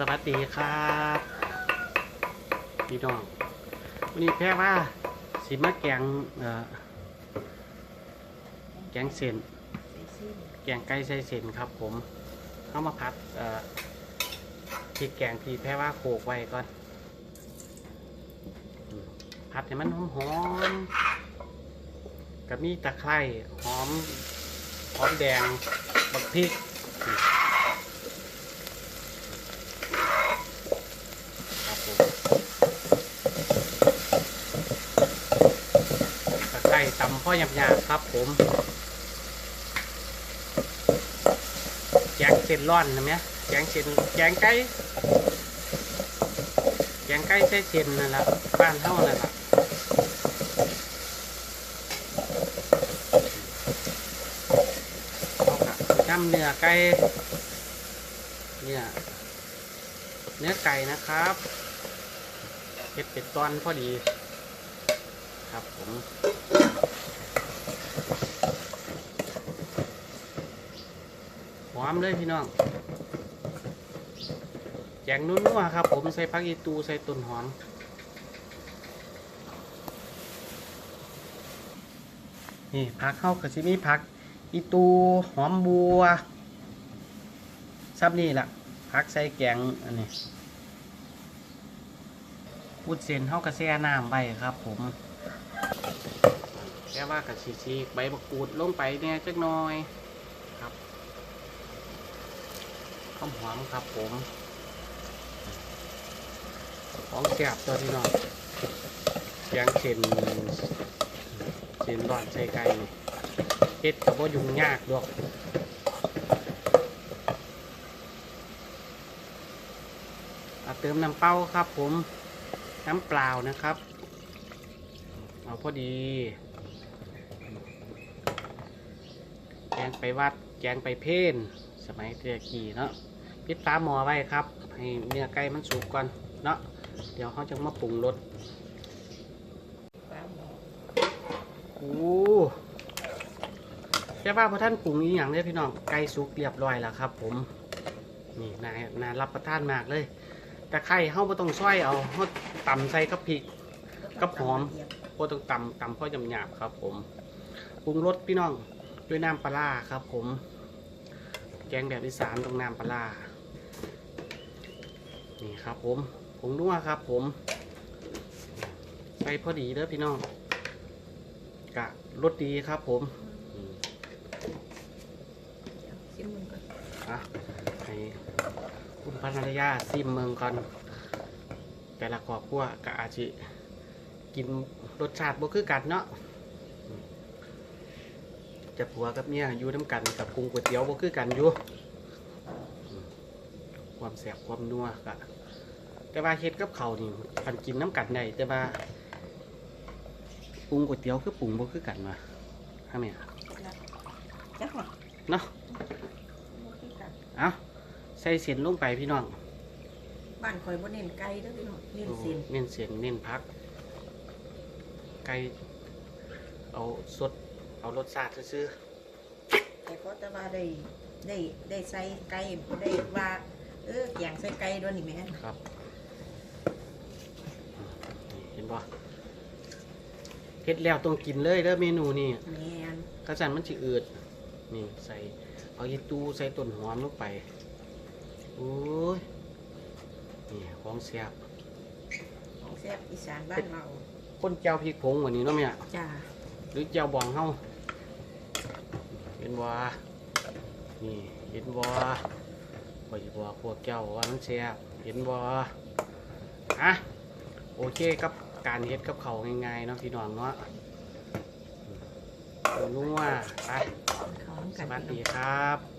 สวัสดีครับพี่น้องวันนี้แพ้ว่าสิมาแกงแกงเส้นแกงไก่ใส่เส้นครับผมเข้ามาผัดพริกแกงที่แพ้ว่าโขกไว้ก่อนอืมผัดให้มันหอมๆกับมีตะไคร้หอมหอมแดงบักพริก ครับผมตะไคร้ตำพ่ อหยาบๆครับผมแกงเส้นร้อนนะเมียแกงเส้นแกงไก่แกงไก่ใส่เส้นนั่นแหละบ้านเท่านั่นแหละเอาค่ะน้ำเนื้อไก่เนี่ยเนื้อไก่นะครับเผ็ดเป็ดตอนพอดี ครับผม อมเลยพี่น้องแจงนุ่นๆครับ ผมใส่ผักอีตูใส่ต้นหอมนี่ผักเข้ากับซิมีผัก อีตูหอมบัวซับนี่แหละพักใส่แกงอันนี้พูดเส้นเท่ากระแซ่น้ำไปครับ ผมแค่ว่ากระชีชีใบมะกรูดลงไปเนี่ยจักหน่อยครับ ข้าวหอมครับผมของแซ่บตัวที่น้องแกงเส้นเส้นร้อนใส่ไก่เฮ็ดกับว่ายุ่งยากดอกอะเติมน้ำเป้าครับผมน้ำเปล่านะครับ เอาพอดี แกงไปวัด แกงไปเพน สมัยเตะกี้เนาะปิดฟ้าหมอไว้ครับ ให้เนื้อไก่มันสุกก่อนเนาะเดี๋ยวเขาจะมาปรุงรสโอ้แค่ว่าพอท่านปรุงอีกอย่างเลยพี่น้องไก่สุกเรียบร้อยแล้วครับ ผมนี่น่าน่ารับประทานมากเลยตะไคร้เฮาบ่ต้องซอยเอาเฮาตำใส่กับพริกกับหอมบ่ต้องตำตำพอหยาบครับ ผมปรุงรสพี่น้องด้วยน้ำปลาครับ ผม แกงแบบอีสานต้องน้ำปลาร้านี่ครับผมผงนัวครับผม ใส่พอดีเด้อพี่น้อง กะรสดีครับผมอืมชิมมันก่อนอะให้คุณภรรยาซิมเมืองก่อน แต่ละครอบครัวก็อาจจะกินรสชาติบ่คือกันเนาะอืม จะผัวกับเมียอยู่น้ำกันกับปรุงก๋วยเตี๋ยวบ่คือกันอยู่ความแสบความนัวก็แต่ว่าเฮ็ดกับเขานี่มันกินน้ำกันได้แต่ว่าปรุงก๋วยเตี๋ยวคือปรุงบ่คือกันวะฮะแม่จักหน่อยเนาะบ่คือกันเอาใส่เส้นลงไปพี่น้องบ้านข่อยบ่เน้นไก่เด้อพี่น้องเน้นเส้นเน้นเสียงเน้นพัก ไก่เอาสด เอารสชาติซื้อแต่ก็แต่ว่าได้ได้ได้ใส่ไก่ได้ว่าเออแกงใส่ไก่ด้วยนี่แม่นๆครับนี่เห็นป่เฮ็ดแล้วต้องกินเลยเด้อเมนูนี่แม่นกระสันมันสิอืดนี่ใส่เอายีตูใส่ต้นหอมลงไปโอ้ยนี่ของแซ่บของแซ่บอีสานบ้านเราคนเจ้าพริกผงวันนี้เนาะแม่จ้าหรือเจ้าบองเฮา เห็นบ่นี่เห็นบ่บ่สิบอกพวกเจ้าว่ามันแซ่บเห็นบ่อะโอเคกับการเฮ็ดกับเขาวง่ายๆเนาะพี่น้องเนาะนัวไปของสกันวัสพี่ดีน้องครับ